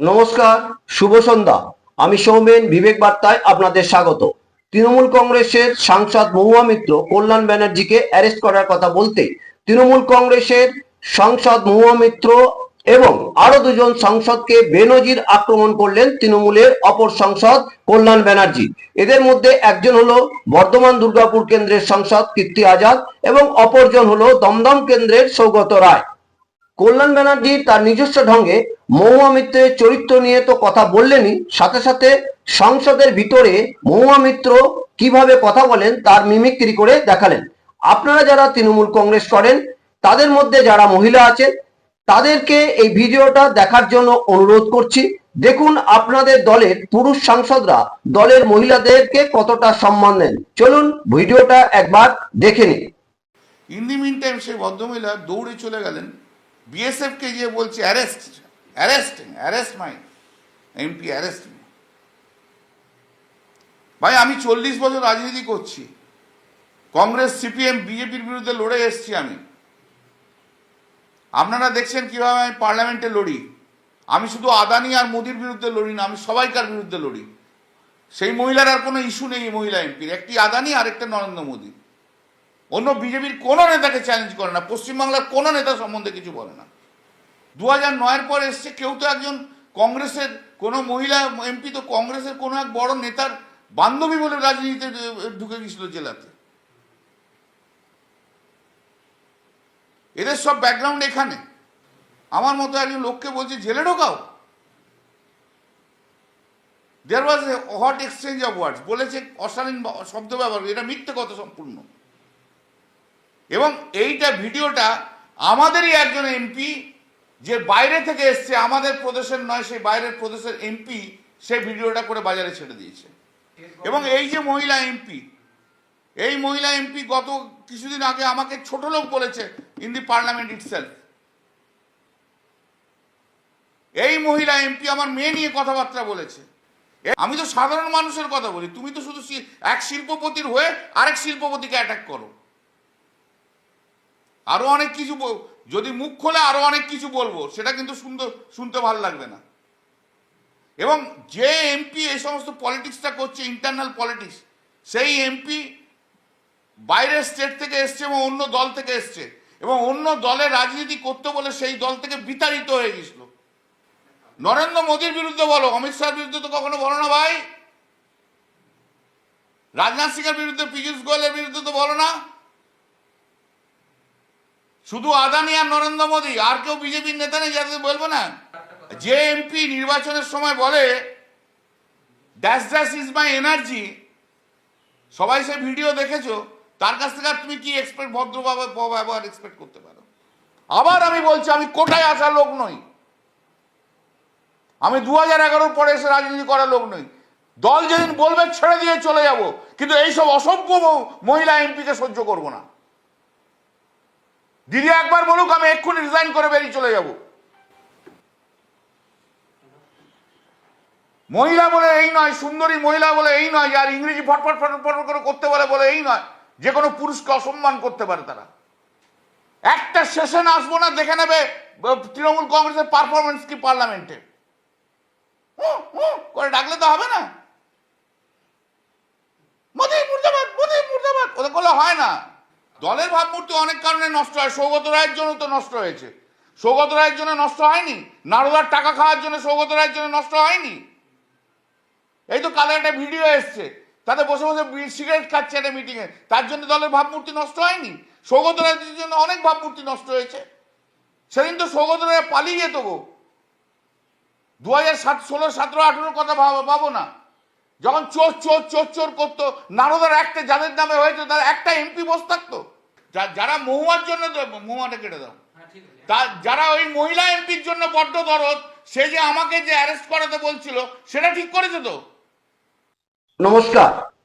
নমস্কার, শুভ সন্ধ্যা। আমি সৌমেন, বিবেক বার্তায় আপনাদের স্বাগত। তৃণমূল কংগ্রেসের সাংসদ মহুয়া মিত্র কল্যাণ ব্যানার্জিকে অ্যারেস্ট করার কথা বলতে তৃণমূল কংগ্রেসের সাংসদ মহুয়া মিত্র এবং আরও দুজন সাংসদকে বেনজির আক্রমণ করলেন তৃণমূলের অপর সাংসদ কল্যাণ ব্যানার্জি। এদের মধ্যে একজন হলো বর্ধমান দুর্গাপুর কেন্দ্রের সাংসদ কীর্তি আজাদ এবং অপরজন হলো দমদম কেন্দ্রের সৌগত রায়। কল্যাণ ব্যানার্জি তার নিজস্ব ঢঙ্গে মহুয়া মিত্রের চরিত্র নিয়ে তো কথা বললেনই সাথে সাথে সংসদের ভিতরে মহুয়া মিত্র কীভাবে কথা বলেন তার মিমিক্রি করে দেখালেন। আপনারা যারা তৃণমূল কংগ্রেস করেন, তাদের মধ্যে যারা মহিলা আছে তাদেরকে এই ভিডিওটা দেখার জন্য অনুরোধ করছি। দেখুন আপনাদের দলের পুরুষ সাংসদরা, দলের মহিলাদেরকে কতটা সম্মান দেন। চলুন ভিডিওটা একবার দেখে নিন ইন দি মিন টাইম সেই ভদ্রমহিলা দৌড়ে চলে গেলেন। বিএসএফকে গিয়ে বলছে arrest arrest arrest my MP arrest ভাই, আমি চল্লিশ বছর রাজনীতি করছি। কংগ্রেস, সিপিএম, বিজেপির বিরুদ্ধে লড়ে এসেছি আমি। আপনারা দেখছেন কীভাবে আমি পার্লামেন্টে লড়ি। আমি শুধু আদানি আর মোদির বিরুদ্ধে লড়ি না, আমি সবাইকার বিরুদ্ধে লড়ি। সেই মহিলার আর কোনো ইস্যু নেই মহিলা এমপির একটি আদানি আর একটা নরেন্দ্র মোদী। অন্য বিজেপির কোনো নেতাকে চ্যালেঞ্জ করে না, পশ্চিমবাংলার কোনো নেতা সম্বন্ধে কিছু বলে না। দু হাজার নয়ের পর এসছে কেউ তো একজন কংগ্রেসের কোনো মহিলা এমপি, তো কংগ্রেসের কোনো এক বড় নেতার বান্ধবী বলে রাজনীতিতে ঢুকে গেছিল জেলাতে। এদের সব ব্যাকগ্রাউন্ড এখানে। আমার মতো একজন লোককে বলছে, জেলে ঢোকাও? There was a hot exchange of words বলেছে অশালীন শব্দ ব্যবহার এটা মিথ্যে কথা সম্পূর্ণ। এবং এইটা, ভিডিওটা আমাদেরই একজন এমপি যে বাইরে থেকে এসছে, আমাদের প্রদেশের নয়, সেই বাইরের প্রদেশের এমপি সেই ভিডিওটা করে বাজারে ছেড়ে দিয়েছে। এবং এই যে মহিলা এমপি, এই মহিলা এমপি গত কিছুদিন আগে আমাকে ছোট লোক বলেছে ইন দি পার্লামেন্ট ইটসেলফ এই মহিলা এমপি আমার মেয়ে নিয়ে কথাবার্তা বলেছে। আমি তো সাধারণ মানুষের কথা বলি, তুমি তো শুধু এক শিল্পপতির হয়ে আরেক শিল্পপতিকে অ্যাটাক করো। আরও অনেক কিছু যদি মুখ খোলে আরও অনেক কিছু বলব, সেটা কিন্তু সুন্দর শুনতে ভালো লাগবে না। এবং যে এমপি এই সমস্ত পলিটিক্সটা করছে ইন্টারনাল পলিটিক্স সেই এমপি বাইরের স্টেট থেকে এসছে এবং অন্য দল থেকে এসছে। এবং অন্য দলের রাজনীতি করতে বলে সেই দল থেকে বিতাড়িত হয়ে গেছিল নরেন্দ্র মোদীর বিরুদ্ধে বলো, অমিত শাহর বিরুদ্ধে তো কখনো বলো না ভাই। রাজনাথ সিং এর বিরুদ্ধে, পীযূষ গোয়েলের বিরুদ্ধে তো বলো না। শুধু আদানি আর নরেন্দ্র মোদী, আর কেউ বিজেপির নেতা নেই যাদের বলব না? যে এমপি নির্বাচনের সময় বলে dash dash is my energy সবাই সে ভিডিও দেখেছ? তার কাছ থেকে তুমি কি এক্সপেক্ট ভদ্রভাবে ব্যবহার এক্সপেক্ট করতে পারো? আবার আমি বলছি, আমি কোটায় আসা লোক নই। আমি দু হাজার এগারোর পরে এসে রাজনীতি করার লোক নই। দল যেদিন বলবে, ছেড়ে দিয়ে চলে যাব। কিন্তু এইসব অসভ্য মহিলা এমপিকে সহ্য করব না। দিদি একবার বলুক, আমি এক্ষুনি রিজাইন করে বেরিয়ে চলে যাব। মহিলা বলে এই নয়, সুন্দরী মহিলা বলে এই নয়, আর ইংরেজি ফটফট ফটফট করে করতে পারে বলে এই নয়, যে কোনো পুরুষকে অসম্মান করতে পারে তারা। একটা সেশন আসব না, দেখে নেবে তৃণমূল কংগ্রেসের পারফরমেন্স কি পার্লামেন্টে করে ডাকলে তো হবে না। মোদি মুর্দাবাদ মোদি মুর্দাবাদ ওদের করলে হয় না। দলের ভাবমূর্তি অনেক কারণে নষ্ট হয়। সৌগত রায়ের জন্য তো নষ্ট হয়েছে। সৌগত রায়ের জন্য নষ্ট হয়নি? নারদার টাকা খাওয়ার জন্য সৌগত রায়ের জন্য নষ্ট হয়নি? এই তো কালে একটা ভিডিও এসছে। তাতে বসে বসে সিগারেট খাচ্ছে একটা মিটিংয়ে তার জন্য দলের ভাবমূর্তি নষ্ট হয়নি? সৌগত রায়ের জন্য অনেক ভাবমূর্তি নষ্ট হয়েছে। সেদিন তো সৌগত রায় পালিয়ে যেত গো। দু হাজার সাত, ষোলো, সতেরো, আঠেরোর কথা ভাবো না। যখন চোর চোর চোর চোর করতো নারদার একটা যাদের নামে হয়েছে তার একটা এমপি বস থাকতো। যা- যারা মহুয়ার জন্য তো- মহুয়াটা কেটে দাও। তা যারা ওই মহিলা এমপির জন্য বড্ড দরদ সে যে আমাকে যে অ্যারেস্ট করাতে বলছিল সেটা ঠিক করেছে তো? নমস্কার।